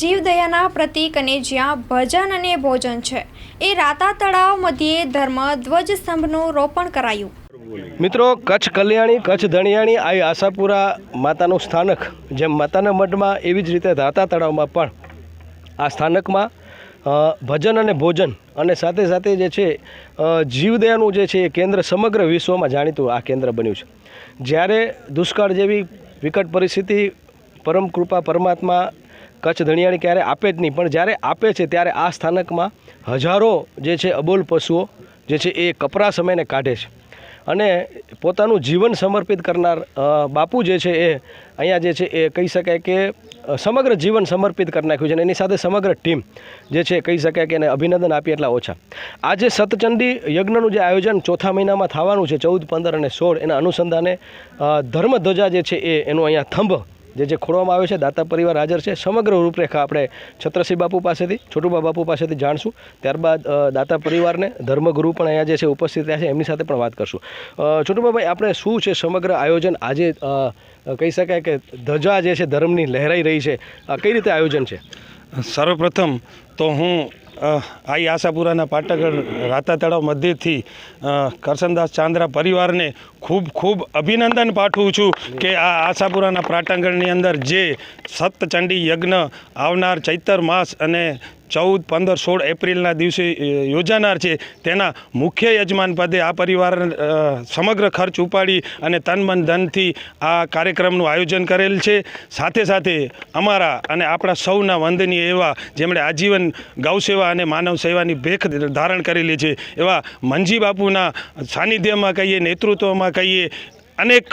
જીવદયાના પ્રતીક અને જ્યાં ભજન અને ભોજન છે, એ રાતા તળાવ મધ્યે ધર્મ ધ્વજ સ્તંભનું રોપણ કરાયું. મિત્રો, કચ્છ કલ્યાણી, કચ્છ ધણિયાણી, આ આશાપુરા માતાનું સ્થાનક, જેમ માતાના મઢમાં એવી જ રીતે રાતા તળાવમાં પણ આ સ્થાનકમાં ભજન અને ભોજન અને સાથે સાથે જે છે જીવદયાનું જે છે એ કેન્દ્ર સમગ્ર વિશ્વમાં જાણીતું આ કેન્દ્ર બન્યું છે. જ્યારે દુષ્કાળ જેવી વિકટ પરિસ્થિતિ, પરમ કૃપા પરમાત્મા કચ્છ ધણિયાણી ક્યારે આપે જ નહીં. પણ જ્યારે આપે છે ત્યારે આ સ્થાનકમાં હજારો જે છે અબોલ પશુઓ જે છે એ કપરા સમયને કાઢે છે. અને પોતાનું જીવન સમર્પિત કરનાર બાપુ જે છે એ અહીંયા જે છે એ કહી શકાય કે સમગ્ર જીવન સમર્પિત કરી નાખ્યું છે અને એની સાથે સમગ્ર ટીમ જે છે કહી શકાય કે એને અભિનંદન આપીએ એટલા ઓછા. આજે સતચંડી યજ્ઞનું જે આયોજન ચોથા મહિનામાં થવાનું છે, ચૌદ, પંદર અને સોળ એના અનુસંધાને ધર્મધ્વજા જે છે એ એનું અહીંયા થંભ જે જે ખોળવામાં આવ્યો છે, દાતા પરિવાર હાજર છે. સમગ્ર રૂપરેખા આપણે છત્રસિંહ બાપુ પાસેથી, છોટુબા બાપુ પાસેથી જાણશું. ત્યારબાદ દાતા પરિવારને ધર્મગુરુ પણ અહીંયા જે છે ઉપસ્થિત રહ્યા છે, એમની સાથે પણ વાત કરશું. છોટુબાભાઈ, આપણે શું છે સમગ્ર આયોજન? આજે કહી શકાય કે ધજા જે છે, ધર્મની લહેરાઈ રહી છે. આ કઈ રીતે આયોજન છે? સર્વપ્રથમ તો હું આઈ આશાપુરાના પાટગઢ રાતા તળાવ મધ્યથી કરશનદાસ ચાંદ્રા પરિવારને ખૂબ ખૂબ અભિનંદન પાઠવું છું કે આ આશાપુરાના પ્રાટાંગણની અંદર જે સપ્તચંડી યજ્ઞ આવનાર ચૈતર માસ અને ચૌદ, પંદર, સોળ એપ્રિલના દિવસે યોજાનાર છે. તેના મુખ્ય યજમાન પદે આ પરિવાર સમગ્ર ખર્ચ ઉપાડી અને તન મન ધનથી આ કાર્યક્રમનું આયોજન કરેલ છે. સાથે સાથે અમારા અને આપણા સૌના વંદનીય એવા જેમણે આજીવન ગૌસેવા અને માનવ સેવાની ભેખ ધારણ કરેલી છે. એવા મંજી બાપુના સાનિધ્યમાં કહીએ, નેતૃત્વમાં કહીએ અનેક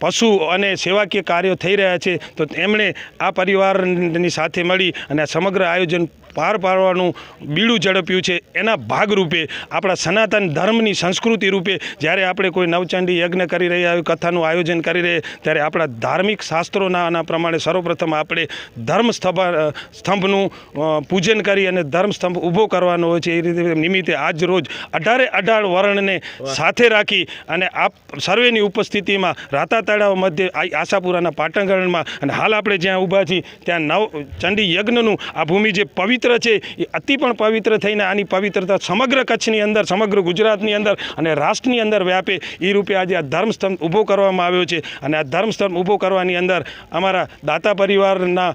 પશુ અને સેવાકીય કાર્યો થઈ રહ્યા છે. તો એમણે આ પરિવારની સાથે મળી અને સમગ્ર આયોજન પાર પાડવાનું બીડું ઝડપ્યું છે. એના ભાગરૂપે આપણા સનાતન ધર્મની સંસ્કૃતિ રૂપે જ્યારે આપણે કોઈ નવચંડી યજ્ઞ કરી રહ્યા હોય કથાનું આયોજન કરી રહ્યા ત્યારે આપણા ધાર્મિક શાસ્ત્રોના આના પ્રમાણે સર્વપ્રથમ આપણે ધર્મ સ્તંભ સ્તંભનું પૂજન કરી અને ધર્મ સ્તંભ ઊભો કરવાનો હોય છે. એ રીતે નિમિત્તે આજ રોજ અઢારે અઢાર વર્ણને સાથે રાખી અને આપ સર્વેની ઉપસ્થિતિમાં રાતા તળાવ મધ્ય આશાપુરાના પાટણગણમાં અને હાલ આપણે જ્યાં ઊભા છીએ ત્યાં નવ ચંડી યજ્ઞનું આ ભૂમિ જે પવિત્ર છે. એ અતિ પણ પવિત્ર થઈને આની પવિત્રતા સમગ્ર કચ્છની અંદર, સમગ્ર ગુજરાતની અંદર અને રાષ્ટ્રની અંદર વ્યાપે. એ રૂપે આજે આ ધર્મસ્તંભ ઊભો કરવામાં આવ્યો છે અને આ ધર્મસ્તંભ ઊભો કરવાની અંદર અમારા દાતા પરિવારના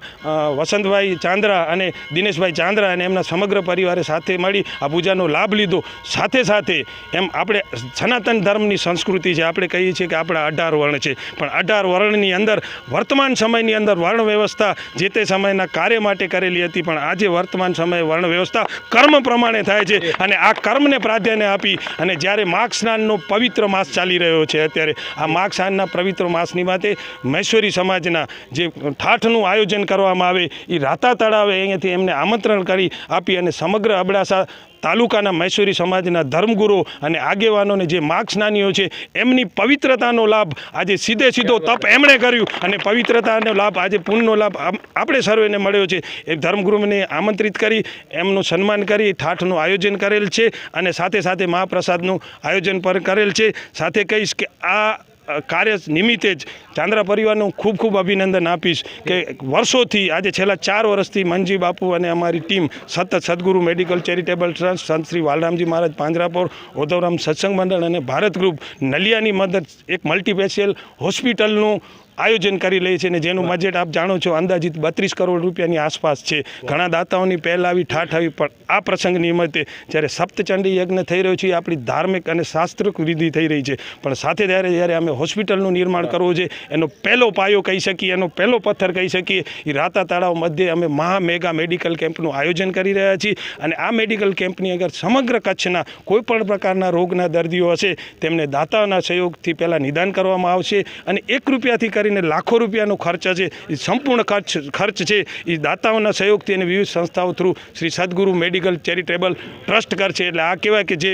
વસંતભાઈ ચાંદ્રા અને દિનેશભાઈ ચાંદ્રા અને એમના સમગ્ર પરિવારે સાથે મળી આ પૂજાનો લાભ લીધો. સાથે સાથે એમ આપણે સનાતન ધર્મની સંસ્કૃતિ છે આપણે કહીએ છીએ કે આપણા અઢાર વર્ણ છે. પણ અઢાર વર્ણની અંદર વર્તમાન સમયની અંદર વર્ણ વ્યવસ્થા જે તે સમયના કાર્ય માટે કરેલી હતી, પણ આજે વર્તમાન સમયે વર્ણ વ્યવસ્થા કર્મ પ્રમાણે થાય છે અને આ કર્મને પ્રાધાન્ય આપી અને જ્યારે માઘ સ્નાનનો પવિત્ર માસ ચાલી રહ્યો છે અત્યારે આ માઘ સ્નાનના પવિત્ર માસની માટે મહેશ્વરી સમાજના જે ઠાઠનું આયોજન કરવામાં આવે એ રાતા તળાવે અહીંયાથી એમને આમંત્રણ કરી આપી અને સમગ્ર અબડાસા તાલુકાના મૈસુરી સમાજના ધર્મગુરુ અને આગેવાનોને જે માર્ગ સ્નાનીઓ છે એમની પવિત્રતાનો લાભ આજે સીધે સીધો તપ એમણે કર્યું અને પવિત્રતાનો લાભ આજે પુણ્યનો લાભ આપણે સર્વેને મળ્યો છે. એ ધર્મગુરુને આમંત્રિત કરી એમનું સન્માન કરી ઠાઠનું આયોજન કરેલ છે અને સાથે સાથે મહાપ્રસાદનું આયોજન પણ કરેલ છે. સાથે કહીશ કે આ કાર્ય નિમિત્તે જ ચાંદ્રા પરિવારનું ખૂબ ખૂબ અભિનંદન આપીશ કે વર્ષોથી આજે છેલ્લા ચાર વર્ષથી મનજી બાપુ અને અમારી ટીમ સતત સદગુરુ મેડિકલ ચેરિટેબલ ટ્રસ્ટ સંત શ્રી વાલરામજી મહારાજ પાંજરાપોર ઓધવરામ સત્સંગ મંડળ અને ભારત ગ્રુપ નલિયાની મદદ એક મલ્ટીપેશિયલ હોસ્પિટલનું આયોજન કરી લઈએ છીએ અને જેનું બજેટ આપ જાણો છો અંદાજિત બત્રીસ કરોડ રૂપિયાની આસપાસ છે. ઘણા દાતાઓની પહેલ આવી ઠાઠ આવી પણ આ પ્રસંગ નિમિત્તે જ્યારે સપ્તચંડી યજ્ઞ થઈ રહ્યો છે એ આપણી ધાર્મિક અને શાસ્ત્રક વિધિ થઈ રહી છે. પણ સાથે ત્યારે જ્યારે અમે હોસ્પિટલનું નિર્માણ કરવું છે એનો પહેલો પાયો કહી શકીએ એનો પહેલો પથ્થર કહી શકીએ એ રાતા તળાવ મધ્યે અમે મહા મેગા મેડિકલ કેમ્પનું આયોજન કરી રહ્યા છીએ. અને આ મેડિકલ કેમ્પની અગર સમગ્ર કચ્છના કોઈપણ પ્રકારના રોગના દર્દીઓ હશે તેમને દાતાઓના સહયોગથી પહેલાં નિદાન કરવામાં આવશે. અને એક રૂપિયાથી કરીને લાખો રૂપિયાનો ખર્ચ છે. એ સંપૂર્ણ ખર્ચ ખર્ચ છે. એ દાતાઓના સહયોગથી અને વિવિધ સંસ્થાઓ થ્રુ શ્રી સદગુરુ મેડિકલ ચેરિટેબલ ટ્રસ્ટ કરશે. એટલે આ કહેવાય કે જે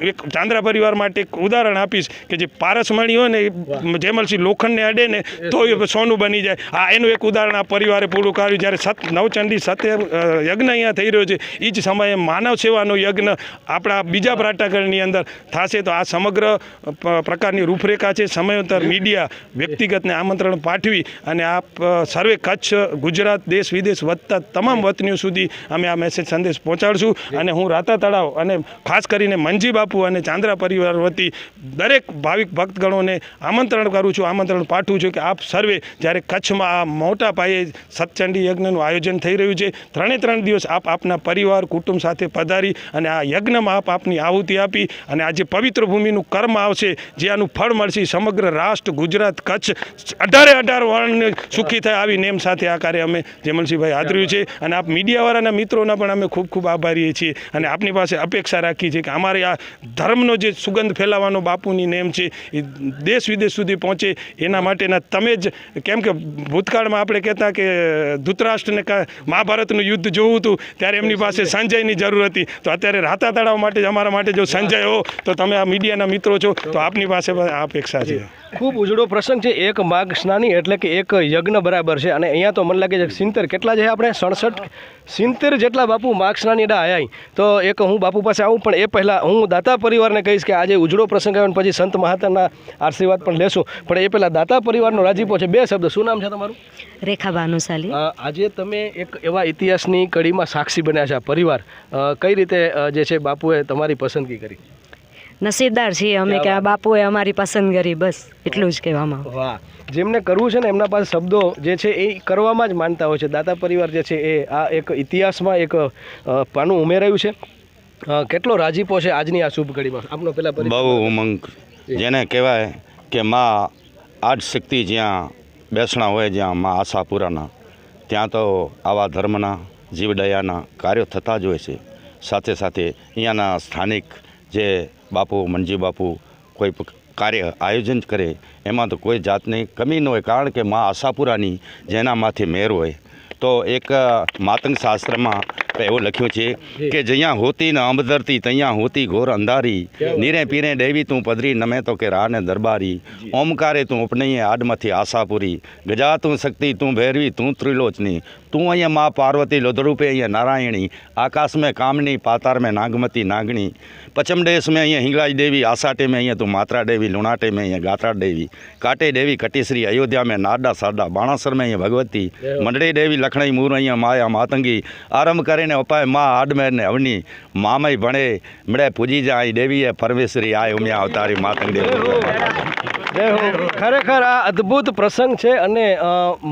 એક ચાંદ્રા પરિવાર માટે એક ઉદાહરણ આપીશ કે જે પારસમણી હોય ને એ જેમલસિંહ લોખંડને અડે ને તો એ સોનું બની જાય. આ એનું એક ઉદાહરણ આ પરિવારે પૂરું કર્યું. જ્યારે સત નવચંડી સત્ય યજ્ઞ અહીંયા થઈ રહ્યો છે એ જ સમયે માનવ સેવાનો યજ્ઞ આપણા બીજા પ્રાટાગરની અંદર થશે. તો આ સમગ્ર પ્રકારની રૂપરેખા છે. સમયોતર મીડિયા વ્યક્તિગતને આમંત્રણ આમંત્રણ પાઠવી અને આપ સર્વે કચ્છ ગુજરાત દેશ વિદેશ વધતા તમામ વતનીઓ સુધી અમે આ મેસેજ સંદેશ પહોંચાડશું અને હું રાતા તળાવ અને ખાસ કરીને મંજી બાપુ અને ચાંદ્રા પરિવાર વતી દરેક ભાવિક ભક્તગણોને આમંત્રણ કરું છું આમંત્રણ પાઠવું છું કે આપ સર્વે જ્યારે કચ્છમાં આ મોટા પાયે સત્ચંડી યજ્ઞનું આયોજન થઈ રહ્યું છે ત્રણે ત્રણ દિવસ આપ આપના પરિવાર કુટુંબ સાથે પધારી અને આ યજ્ઞમાં આપ આપની આહુતિ આપી અને આ જે પવિત્ર ભૂમિનું કર્મ આવશે જે આનું ફળ મળશે સમગ્ર રાષ્ટ્ર ગુજરાત કચ્છ અઢારે અઢાર વર્ણને સુખી થાય આવી નેમ સાથે આ કાર્ય અમે જેમલસિંહભાઈ આદર્યું છે. અને આપ મીડિયાવાળાના મિત્રોના પણ અમે ખૂબ ખૂબ આભારીએ છીએ. અને આપની પાસે અપેક્ષા રાખીએ છીએ કે અમારે આ ધર્મનો જે સુગંધ ફેલાવવાનો બાપુની નેમ છે, એ દેશ વિદેશ સુધી પહોંચે. એના માટેના તમે જ, કેમ કે ભૂતકાળમાં આપણે કહેતા કે ધૂતરાષ્ટ્રને મહાભારતનું યુદ્ધ જોવું હતું, ત્યારે એમની પાસે સંજયની જરૂર હતી. તો અત્યારે રાતા તળાવ માટે જ, અમારા માટે જો સંજય હો, તો તમે આ મીડિયાના મિત્રો છો, તો આપની પાસે આ અપેક્ષા છે. ખૂબ ઉજળો પ્રસંગ છે. એક માઘ સ્નાની એટલે કે એક યજ્ઞ બરાબર છે. અને અહીંયા તો મને લાગે છે સિત્તેર કેટલા છે આપણે? સડસઠ? સિત્તેર જેટલા બાપુ માઘ સ્નાની ડા આયા તો એક હું બાપુ પાસે આવું પણ એ પહેલાં હું દાતા પરિવારને કહીશ કે આજે ઉજળો પ્રસંગ આવ્યો પછી સંત મહાત્માના આશીર્વાદ પણ લેશું. પણ એ પહેલાં દાતા પરિવારનો રાજીપો છે. બે શબ્દ શું નામ છે તમારું? રેખા ભાનુશાલી આજે તમે એક એવા ઇતિહાસની કડીમાં સાક્ષી બન્યા છે આ પરિવાર. કઈ રીતે જે છે બાપુએ તમારી પસંદગી કરી? નસીબદાર છીએ અમે કે આ બાપુએ અમારી પસંદ કરી બસ એટલું જ કહેવામાં. વાહ. જેમને કરવું છે ને એમના પાસે શબ્દો જે છે એ કરવામાં જ માનતા હોય છે. દાતા પરિવાર જે છે એ આ એક ઇતિહાસમાં એક પાનું ઉમેરાયું છે. કેટલો રાજીપો છે આજની આ શુભ ઘડીમાં? આપનો પેલા બહુ ઉમંગ. જેને કહેવાય કે માં આજ શક્તિ જ્યાં બેસણા હોય જ્યાં માં આશાપુરાના ત્યાં તો આવા ધર્મના જીવદયાના કાર્યો થતા જ હોય છે. સાથે સાથે અહીંયાના સ્થાનિક જે બાપુ મનજી બાપુ કોઈ કાર્ય આયોજન કરે, એમાં તો કોઈ જાતની કમી ન હોય, કારણ કે મા આશાપુરાની જેનામાંથી માથે મેર હોય. તો એક માતંગ શાસ્ત્રમાં એવું લખ્યું છે કે જ્યાં હોતી ને અમદરતી ત્યાં હોતી ઘોર અંધારી. નીરે પીરે દેવી તું પદરી નમે તો કે રાને દરબારી. ઓમકારે તું ઉપનઈએ આડમાંથી આશાપુરી. ગજા તું શક્તિ તું ભૈરવી તું ત્રિલોચની. તું અહીંયા મા પાર્વતી લોધરૂપે અહીંયા નારાયણી. આકાશ મેં કામની પાતાર મેં નાગમતી નાગણી. પચમ દેશ મેં અહીંયા હિંગલાજ દેવી આસાટે મેં અહીંયા તું માત્રા દેવી લુણાટે મેં અહીંયા ગાત્રા દેવી. કાટે દેવી કટીશ્રી અયોધ્યા મેં નાડા સાડા બાણાસર મેં અહીંયા ભગવતી. મંડળી દેવી લખણી મૂર અહીંયા માયા માતંગી. આરંભ કરે કરીને અપાય મા આડમેર ને અવની મામય ભણે. મળે પૂજી જાય, દેવીએ પરમેશ્વરી આય ઉમ્યા અવતારી માતંગ દેવી ખરેખર આ અદ્ભુત પ્રસંગ છે અને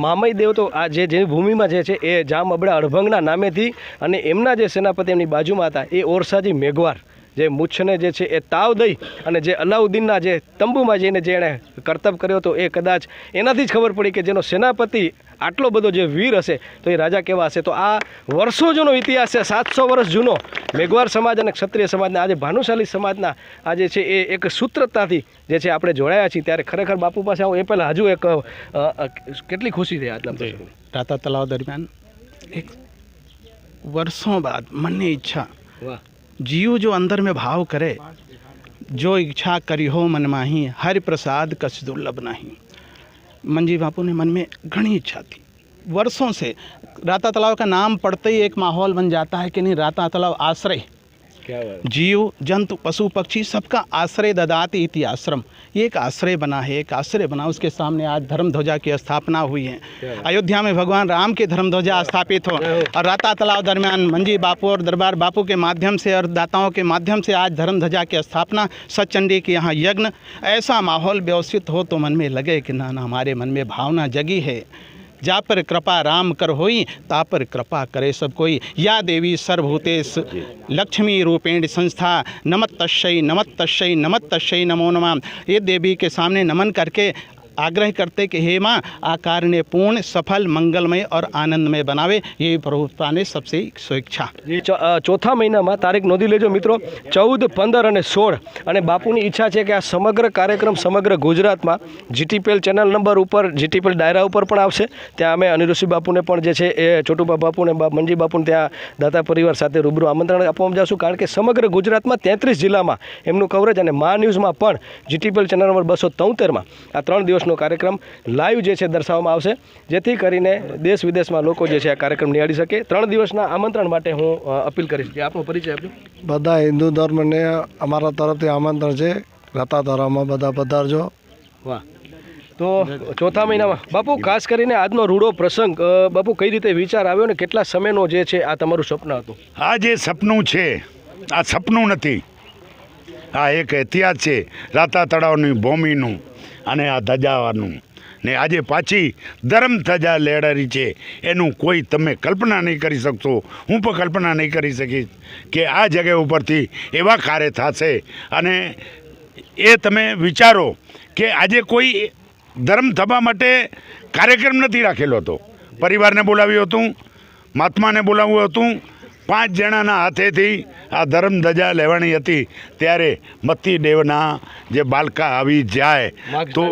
મામય દેવ તો આ જે જે ભૂમિમાં જે છે એ જામ અબડા અડભંગના નામેથી અને એમના જે સેનાપતિ એમની બાજુમાં હતા એ ઓરસાજી મેઘવાર. જે મૂછને જે છે એ તાવ દઈ અને જે અલાઉદ્દીનના જે તંબુમાં જઈને જે એણે કરતબ કર્યો હતો એ કદાચ એનાથી જ ખબર પડી કે જેનો સેનાપતિ આટલો બધો જે વીર હશે તો એ રાજા કેવા હશે? તો આ વર્ષો જૂનો ઇતિહાસ છે સાતસો વર્ષ જૂનો. મેઘવાર સમાજ અને ક્ષત્રિય સમાજના આજે ભાનુશાલી સમાજના આજે છે એ એક સૂત્રતાથી જે છે આપણે જોડાયા છીએ ત્યારે ખરેખર બાપુ પાસે આવું એ પહેલાં હજુ એક કેટલી ખુશી થઈ આટલા રાતા તલાવ દરમિયાન એક વર્ષો બાદ મનની ઈચ્છા જીવ જો અંદર મેં ભાવ કરે જો ઈચ્છા કરી હો મન માહી હર કશ દુર્લભ નહીં. मंजी बापू ने मन में घनी इच्छा थी वर्षों से राता तालाब का नाम पड़ते ही एक माहौल बन जाता है कि नहीं राता तालाब आश्रय क्या बात जीव जंतु पशु पक्षी सबका आश्रय ददाती इति आश्रम। ये एक आश्रय बना है एक आश्रय बना उसके सामने आज धर्म ध्वजा की स्थापना हुई है। अयोध्या में भगवान राम के धर्म ध्वजा स्थापित हो। और राता तालाब दरमियान मंजी बापू और दरबार बापू के माध्यम से और दाताओं के माध्यम से आज धर्म ध्वजा की स्थापना सचंडी के यहाँ यज्ञ ऐसा माहौल व्यवस्थित हो तो मन में लगे कि ना ना हमारे मन में भावना जगी है। जा पर कृपा राम कर होई, ता पर कृपा करे सब कोई। या देवी सर्वभूतेश, लक्ष्मी रूपेण संस्था नमत तस्य नमत तस्य नमत तस्य नमो नमः। ये देवी के सामने नमन करके आग्रह करते कि हे माँ आ कार्य पूर्ण सफल मंगलमय और आनंदमय बनावे ये प्रभुता ने सबसे स्वेच्छा જે ચ- અ, ચોથા મહિનામાં તારીખ નોંધી લેજો મિત્રો ચૌદ પંદર અને સોળ અને બાપુની ઈચ્છા છે કે આ સમગ્ર કાર્યક્રમ સમગ્ર ગુજરાતમાં જીટીપીએલ ચેનલ નંબર ઉપર જીટીપીએલ ડાયરા ઉપર પણ આવશે ત્યાં અમે અનિરુષિ બાપુને પણ જે છે એ છોટુબા બાપુને બા- મંજી બાપુને ત્યાં દાતા પરિવાર સાથે રૂબરૂ આમંત્રણ આપવામાં જશું કારણ કે સમગ્ર ગુજરાતમાં તેત્રીસ જિલ્લામાં એમનું કવરેજ અને મા ન્યૂઝમાં પણ જીટીપીએલ ચેનલ નંબર બસો તોતેરમાં આ ત્રણ દિવસનો કાર્યક્રમ લાઈવ જે છે દર્શાવવામાં આવશે. જેથી કરીને દેશ વિદેશમાં લોકો જે છે આ કાર્યક્રમ નિહાળી શકે. ત્રણ દિવસના આમંત્રણ માટે હું અપીલ કરીશ. જે આપનો પરિચય આપજો. બધા હિન્દુ ધર્મને અમારા તરફથી આમંત્રણ છે. રતા ધરામાં બધા પધારજો. વાહ. તો ચોથા મહિનામાં બાપુ ખાસ કરીને આજનો રૂડો પ્રસંગ બાપુ કઈ રીતે વિચાર આવ્યો ને કેટલા સમયનો જે છે આ તમારું સપનું હતું? આ જે સપનું છે આ સપનું નથી. આ એક ઇતિહાસ છે, રાતા તળાવની ભૂમિનું અને આ ધજાવાનું. ને આજે પાછી ધર્મ ધજા લેડારી છે, એનું કોઈ તમે કલ્પના નહીં કરી શકશો. હું પણ કલ્પના નહીં કરી શકીશ કે આ જગ્યા ઉપરથી એવા કાર્ય થશે. અને એ તમે વિચારો કે આજે કોઈ ધર્મ થવા માટે કાર્યક્રમ નથી રાખેલો હતો. પરિવારને બોલાવ્યું હતું, મહાત્માને બોલાવ્યું હતું પાંચ જણાના હાથેથી આ ધર્મ ધજા લેવાની હતી. ત્યારે મત્તી દેવના જે બાલકા આવી જાય તો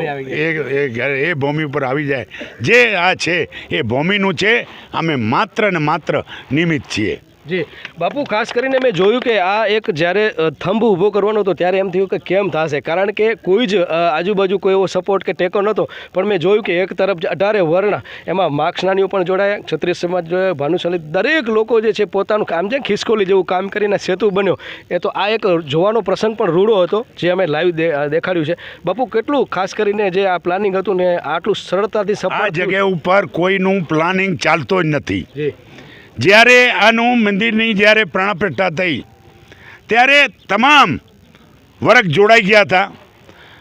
એ એ ઘરે એ ભૂમિ ઉપર આવી જાય. જે આ છે એ ભૂમિનું છે અમે માત્ર ને માત્ર નિમિત્ત છીએ. જી. બાપુ ખાસ કરીને મેં જોયું કે આ એક જ્યારે થંભ ઊભો કરવાનો હતો ત્યારે એમ થયું કે કેમ થશે? કારણ કે કોઈ જ આજુબાજુ કોઈ એવો સપોર્ટ કે ટેકો નહોતો. પણ મેં જોયું કે એક તરફ જે અઢારે વર્ણ એમાં માર્ક્સનાનીઓ પણ જોડાયા. ક્ષત્રિય સમાજ જોડાયો. ભાનુશાલી દરેક લોકો જે છે પોતાનું કામ છે ખિસકોલી જેવું કામ કરીને સેતુ બન્યો એ તો આ એક જોવાનો પ્રસંગ પણ રૂડો હતો જે અમે લાઈવ દેખાડ્યું છે. બાપુ કેટલું ખાસ કરીને જે આ પ્લાનિંગ હતું ને આટલું સરળતાથી સફળ જગ્યા ઉપર કોઈનું પ્લાનિંગ ચાલતો જ નથી. જી. જ્યારે આનું મંદિરની જ્યારે પ્રાણપ્રતિષ્ઠા થઈ, ત્યારે તમામ વર્ગ જોડાઈ ગયા હતા.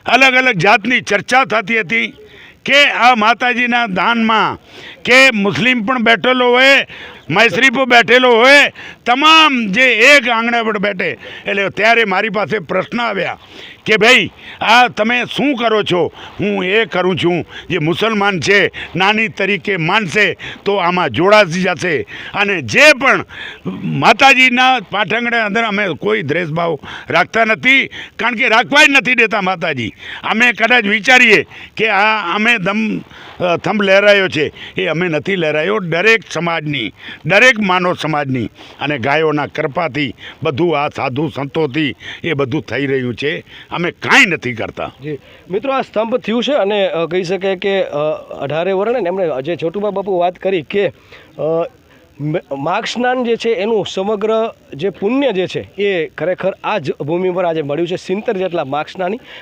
અલગ અલગ જાતની ચર્ચા થતી હતી કે આ માતાજીના દાનમાં કે મુસ્લિમ પણ બેઠેલો હોય મૈસરી પણ બેઠેલો હોય, તમામ જે એક આંગણા પર બેઠે. એટલે ત્યારે મારી પાસે પ્રશ્ન આવ્યા કે ભાઈ, આ તમે શું કરો છો? હું એ કરું છું, જે મુસલમાન છે, નાની તરીકે માનશે, તો આમાં જોડાશી જશે. અને જે પણ માતાજીના પાઠાંગણે અંદર અમે કોઈ દ્રેષભાવ રાખતા નથી, કારણ કે રાખવા જ નથી દેતા માતાજી. અમે કદાચ વિચારીએ કે આ અમે દમ થંભ લહેરાયો છે. એ અમે નથી લહેરાયો, દરેક સમાજની, દરેક માનવ સમાજની. અને ગાયોના કૃપાથી બધું આ સાધુ સંતોથી એ બધું થઈ રહ્યું છે. અમે કાંઈ નથી કરતા. જી. મિત્રો, આ સ્તંભ થયું છે અને કહી શકાય કે અઢારે વર્ણ એમણે જે છોટુબા બાપુ વાત કરી કે અ, મ- માઘ સ્નાન જે છે એનું સમગ્ર જે પુણ્ય જે છે એ ખરેખર આ જ ભૂમિ પર આજે મળ્યું છે સિત્તેર જેટલા માઘ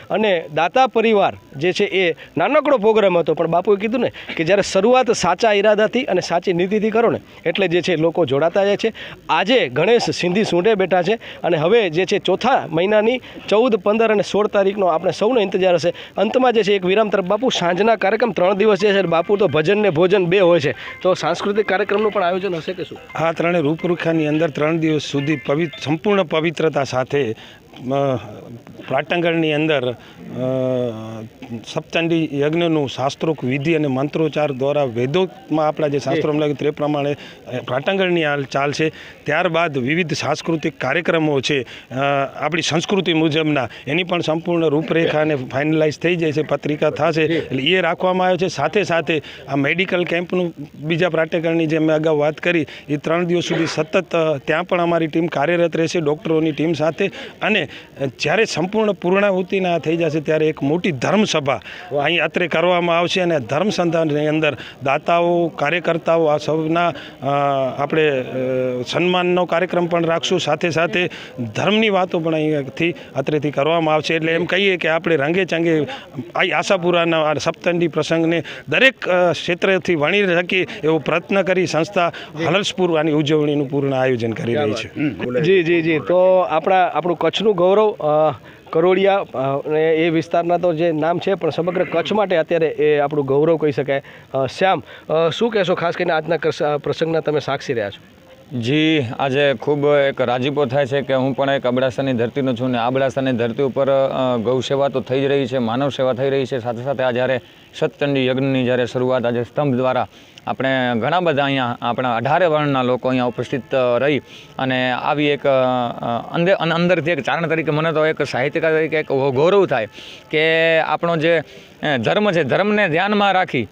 અને દાતા પરિવાર જે છે એ નાનકડો પ્રોગ્રામ હતો પણ બાપુએ કીધું ને કે જ્યારે શરૂઆત સાચા ઈરાદાથી અને સાચી નીતિથી કરો ને એટલે જે છે લોકો જોડાતા જાય છે. આજે ગણેશ સિંધી સૂંઢે બેઠા છે અને હવે જે છે ચોથા મહિનાની ચૌદ પંદર અને સોળ તારીખનો આપણે સૌનો ઇંતજાર હશે. અંતમાં જે છે એક વિરામ તરફ બાપુ સાંજના કાર્યક્રમ ત્રણ દિવસ જે છે બાપુ તો ભજન ને ભોજન બે હોય છે. તો સાંસ્કૃતિક કાર્યક્રમનું પણ આયોજન હશે. કે શું? આ ત્રણેય રૂપરેખાની અંદર ત્રણ દિવસ સુધી પવિત્ર સંપૂર્ણ પવિત્રતા સાથે અ, અંદર સપ્તંડી યજ્ઞનું શાસ્ત્રોક વિધિ અને મંત્રોચ્ચાર દ્વારા વેદોમાં આપણા જે શાસ્ત્રો લાગે તે પ્રમાણે અ, હાલ ચાલ છે. ત્યારબાદ વિવિધ સાંસ્કૃતિક કાર્યક્રમો છે. આપણી સંસ્કૃતિ મુજબના. એની પણ સંપૂર્ણ રૂપરેખા અને ફાઇનલાઇઝ થઈ જાય છે પત્રિકા થશે. એટલે એ રાખવામાં આવ્યો છે. સાથે સાથે આ મેડિકલ કેમ્પનું બીજા પ્રાટકરણની જે મેં અગાઉ વાત કરી એ ત્રણ દિવસ સુધી સતત ત્યાં પણ અમારી ટીમ કાર્યરત રહેશે ડૉક્ટરોની ટીમ સાથે. અને જ્યારે સંપૂર્ણ પૂર્ણાહુતિના થઈ જશે ત્યારે એક મોટી ધર્મસભા અહીં અત્રે કરવામાં આવશે અને ધર્મસંધાનની અંદર દાતાઓ, કાર્યકર્તાઓ આ સૌના આપણે સન્માનનો કાર્યક્રમ પણ રાખશું. સાથે સાથે ધર્મની વાતો પણ અહીંયાથી અત્રેથી કરવામાં આવશે. એટલે એમ કહીએ કે આપણે રંગે ચંગે આ આશાપુરાના આ સપ્તંડી પ્રસંગને દરેક ક્ષેત્રથી વણી શકીએ એવો પ્રયત્ન કરી સંસ્થા હલસપુર આની ઉજવણીનું પૂર્ણ આયોજન કરી રહી છે. જી જી જી. તો આપણા, આપણું કચ્છનું ગૌરવ કરોડિયા અને એ વિસ્તારના તો જે નામ છે, પણ સમગ્ર કચ્છ માટે અત્યારે એ આપણું ગૌરવ કહી શકાય. શ્યામ શું કહેશો ખાસ કરીને આજના પ્રસંગના તમે સાક્ષી રહ્યા છો? જી, આજે ખૂબ એક રાજીપો થાય છે કે હું પણ એક અબડાસાની ધરતીનો છું ને અબડાસાની ધરતી ઉપર ગૌ સેવા તો થઈ જ રહી છે, માનવ સેવા થઈ રહી છે. સાથે સાથે આ જ્યારે સતચંડી યજ્ઞની જ્યારે શરૂઆત, આજે સ્તંભ દ્વારા આપણે ઘણા બધા અહીંયા આપણા અઢારે વર્ણના લોકો અહીંયા ઉપસ્થિત રહી અને આવી એક અંદર અંદરથી એક ચારણ તરીકે મને તો એક સાહિત્યકાર તરીકે એક ગૌરવ થાય કે આપણો જે ધર્મ છે, ધર્મને ધ્યાનમાં રાખી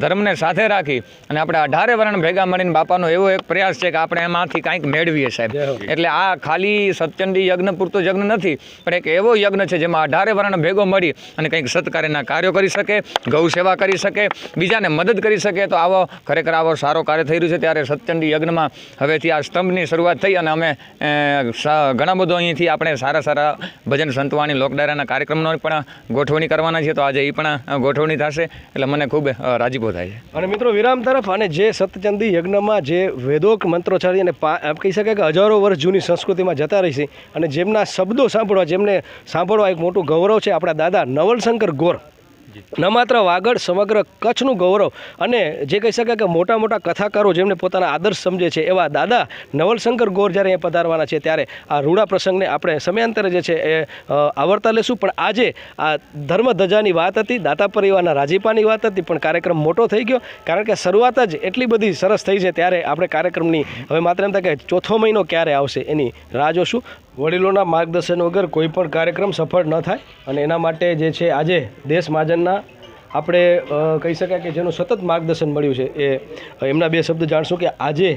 ધર્મને સાથે રાખી અને આપણે અઢારે વર્ણ ભેગા મળીને બાપાનો એવો એક પ્રયાસ છે કે આપણે એમાંથી કાંઈક મેળવીએ સાહેબ. એટલે આ ખાલી સત્યંડી યજ્ઞ પૂરતો યજ્ઞ નથી પણ એક એવો યજ્ઞ છે જેમાં અઢારે વર્ણ ભેગો મળી અને કંઈક સત્કાર્યના કાર્યો કરી શકે ગૌ સેવા કરી શકે બીજાને મદદ કરી શકે. તો આવો ખરેખર આવો સારો કાર્ય થઈ રહ્યું છે ત્યારે સત્યંડી યજ્ઞમાં હવેથી આ સ્તંભની શરૂઆત થઈ અને અમે ઘણા બધો અહીંથી આપણે સારા સારા ભજન સંતવાણી લોકડાયરાના કાર્યક્રમનો પણ ગોઠવણી કરવાના છીએ. તો આજે એ પણ ગોઠવણી થશે. એટલે મને ખૂબ અ, રાજીપો થાય છે. અને મિત્રો વિરામ તરફ અને જે સતચંદી યજ્ઞમાં જે વેદોક મંત્રોચ્ચારી અને એમ કહી શકાય કે હજારો વર્ષ જૂની સંસ્કૃતિમાં જતા રહી અને જેમના શબ્દો સાંભળવા, જેમને સાંભળવા એક મોટું ગૌરવ છે આપણા દાદા નવલશંકર ગોર. ન માત્ર વાગડ, સમગ્ર કચ્છનું ગૌરવ અને જે કહી શકાય કે મોટા મોટા કથાકારો જેમને પોતાના આદર્શ સમજે છે, એવા દાદા નવલશંકર ગોર જ્યારે અહીંયા પધારવાના છે, ત્યારે આ રૂડા પ્રસંગને આપણે સમયાંતરે જે છે એ આવરતા લેશું. પણ આજે આ ધર્મ ધજાની વાત હતી, દાતા પરિવારના રાજીપાની વાત હતી, પણ કાર્યક્રમ મોટો થઈ ગયો. કારણ કે શરૂઆત જ એટલી બધી સરસ થઈ છે, ત્યારે આપણે કાર્યક્રમની હવે માત્ર એમ થાય કે ચોથો મહિનો ક્યારે આવશે એની રાહ જોશું. વડીલોના માર્ગદર્શન વગર કોઈ પણ કાર્યક્રમ સફળ ન થાય અને એના માટે જે છે આજે દેશ મહાજનના આપણે કહી શકાય કે જેનું સતત માર્ગદર્શન મળ્યું છે એ એમના બે શબ્દ જાણશું કે આજે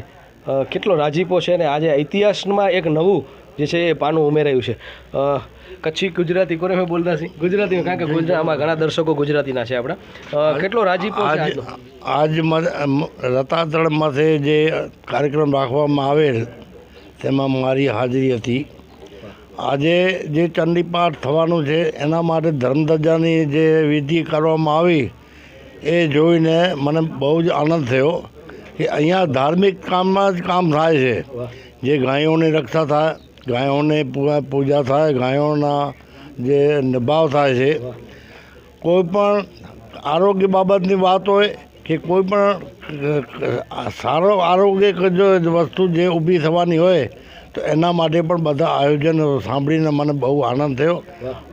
કેટલો રાજીપો છે અને આજે ઇતિહાસમાં એક નવું જે છે એ પાનું ઉમેરાયું છે. કચ્છી ગુજરાતી કોને મેં બોલતા છીએ ગુજરાતી કારણ કે ગુજરાત આમાં ઘણા દર્શકો ગુજરાતીના છે આપણા. કેટલો રાજીપો છે આજ રતાતળમાંથી જે કાર્યક્રમ રાખવામાં આવેલ તેમાં મારી હાજરી હતી. આજે જે ચંડીપાઠ થવાનું છે, એના માટે ધર્મધજાની જે વિધિ કરવામાં આવી, એ જોઈને મને બહુ જ આનંદ થયો કે અહીંયા ધાર્મિક કામમાં જ કામ થાય છે. જે ગાયોની રક્ષા થાય, ગાયોની પૂજા થાય, ગાયોના જે નિભાવ થાય છે. કોઈ પણ આરોગ્ય બાબતની વાત હોય કે કોઈ પણ સારો આરોગ્ય જો વસ્તુ જે ઊભી થવાની હોય તો એના માટે પણ બધા આયોજનો સાંભળીને મને બહુ આનંદ થયો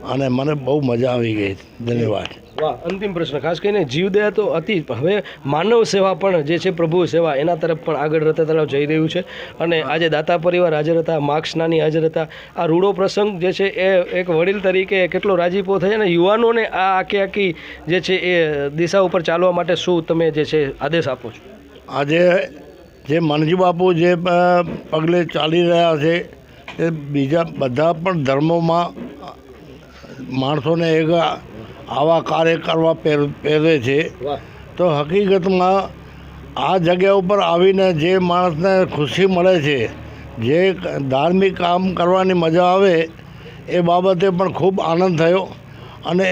અને મને બહુ મજા આવી ગઈ. ધન્યવાદ. વાહ અંતિમ પ્રશ્ન. ખાસ કરીને જીવદયા તો હતી હવે માનવ સેવા પણ જે છે પ્રભુ સેવા એના તરફ પણ આગળ રતા તરફ જઈ રહ્યું છે. અને આજે દાતા પરિવાર હાજર હતા માર્ક્સ નાની હાજર હતા. આ રૂડો પ્રસંગ જે છે એ એક વડીલ તરીકે કેટલો રાજીપો થાય અને યુવાનોને આ આખી આખી જે છે એ દિશા ઉપર ચાલવા માટે શું તમે જે છે આદેશ આપો છો? આજે જે મનજી બાપુ જે પગલે ચાલી રહ્યા છે, એ બીજા બધા પણ ધર્મોમાં માણસોને એક આવા કાર્ય કરવા પહેરે છે. તો હકીકતમાં આ જગ્યા ઉપર આવીને જે માણસને ખુશી મળે છે, જે ધાર્મિક કામ કરવાની મજા આવે, એ બાબતે પણ ખૂબ આનંદ થયો. અને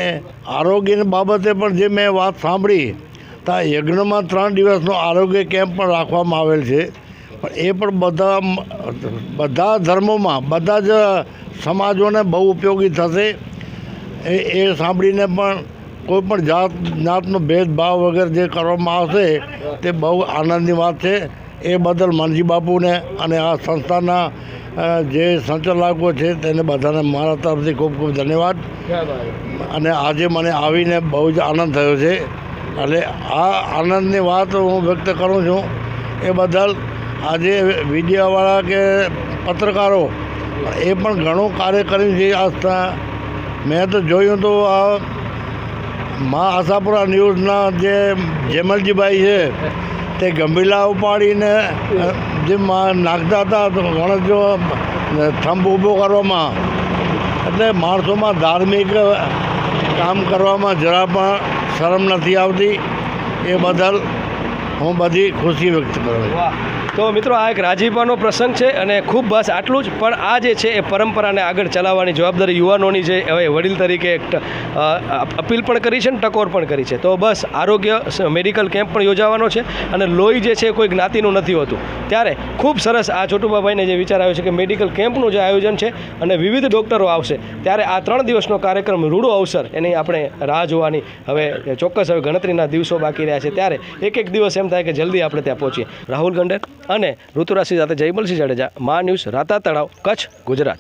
આરોગ્યની બાબતે પણ જે મેં વાત સાંભળી તો આ યજ્ઞમાં ત્રણ દિવસનો આરોગ્ય કેમ્પ પણ રાખવામાં આવેલ છે. પણ એ પણ બધા બધા ધર્મોમાં બધા જ સમાજોને બહુ ઉપયોગી થશે. એ એ સાંભળીને પણ કોઈ પણ જાત જાતનો ભેદભાવ વગર જે કરવામાં આવશે તે બહુ આનંદની વાત છે. એ બદલ માનજી બાપુને અને આ સંસ્થાના જે સંચાલકો છે તેને બધાને મારા તરફથી ખૂબ ખૂબ ધન્યવાદ. અને આજે મને આવીને બહુ જ આનંદ થયો છે. એટલે આ આનંદની વાત હું વ્યક્ત કરું છું એ બદલ આજે મીડિયાવાળા કે પત્રકારો એ પણ ઘણું કાર્ય કર્યું છે આ મેં તો જોયું તો આ મા આશાપુરા ન્યૂઝના જે જેમલજીભાઈ છે તે ગંભીલા ઉપાડીને જે નાખતા હતા તો ઘણો જો થંભ ઊભો કરવામાં, એટલે માણસોમાં ધાર્મિક કામ કરવામાં જરા પણ શરમ નથી આવતી એ બદલ હું બધી ખુશી વ્યક્ત કરું છું. તો મિત્રો, આ એક રાજીપાનો પ્રસંગ છે અને ખૂબ બસ આટલું જ. પણ આ જે છે, એ પરંપરાને આગળ ચલાવવાની જવાબદારી યુવાનોની છે. હવે વડીલ તરીકે એક અપીલ પણ કરી છે ને ટકોર પણ કરી છે. તો બસ આરોગ્ય મેડિકલ કેમ્પ પણ યોજાવાનો છે અને લોહી જે છે કોઈ જ્ઞાતિનું નથી હોતું. ત્યારે ખૂબ સરસ આ છોટુબાભાઈને જે વિચાર આવ્યો છે કે મેડિકલ કેમ્પનું જે આયોજન છે અને વિવિધ ડૉક્ટરો આવશે, ત્યારે આ ત્રણ દિવસનો કાર્યક્રમ રૂડો અવસર એની આપણે રાહ જોવાની હવે ચોક્કસ હવે ગણતરીના દિવસો બાકી રહ્યા છે. ત્યારે એક એક દિવસ એમ થાય કે જલ્દી આપણે ત્યાં પહોંચીએ. રાહુલ ગંડેર. અને ઋતુરાશી સાથે જયમલસિંહ જાડેજા. મા ન્યૂઝ રાતા તળાવ કચ્છ ગુજરાત.